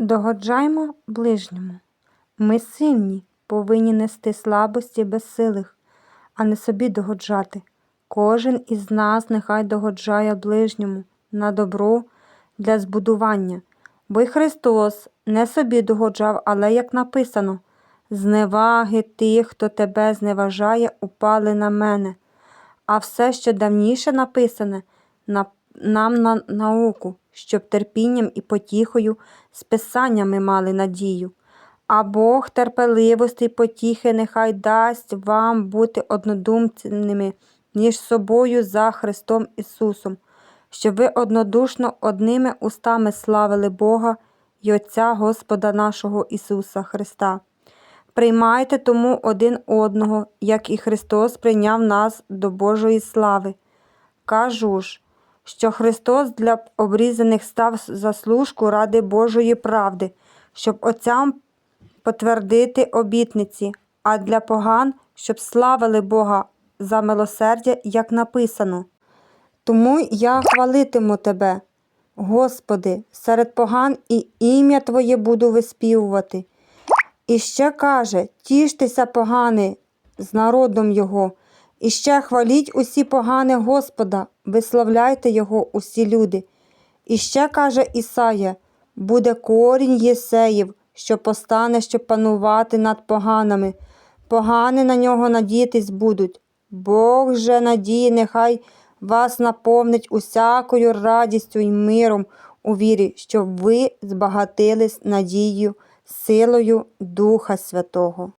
Догоджаймо ближньому. Ми сильні, повинні нести слабості безсилих, а не собі догоджати. Кожен із нас нехай догоджає ближньому на добро для збудування. Бо й Христос не собі догоджав, але як написано, зневаги тих, хто тебе зневажає, упали на мене. А все, що давніше написане, на, нам на науку, щоб терпінням і потіхою з писаннями мали надію. А Бог терпеливості й потіхи нехай дасть вам бути однодумцями між собою за Христом Ісусом, щоб ви однодушно одними устами славили Бога й Отця Господа нашого Ісуса Христа. Приймайте тому один одного, як і Христос прийняв нас до Божої слави. Кажу ж, що Христос для обрізаних став заслужку ради Божої правди, щоб отцям потвердити обітниці, а для поган, щоб славили Бога за милосердя, як написано. Тому я хвалитиму тебе, Господи, серед поган і ім'я Твоє буду виспівувати. І ще каже: тіштеся, погани, з народом Його, і ще хваліть усі погани Господа, висловляйте Його усі люди. І ще каже Ісая: буде корінь Єсеїв, що постане, щоб панувати над поганами. Погани на нього надіятись будуть. Бог же надії, нехай вас наповнить усякою радістю й миром у вірі, щоб ви збагатились надією, силою Духа Святого.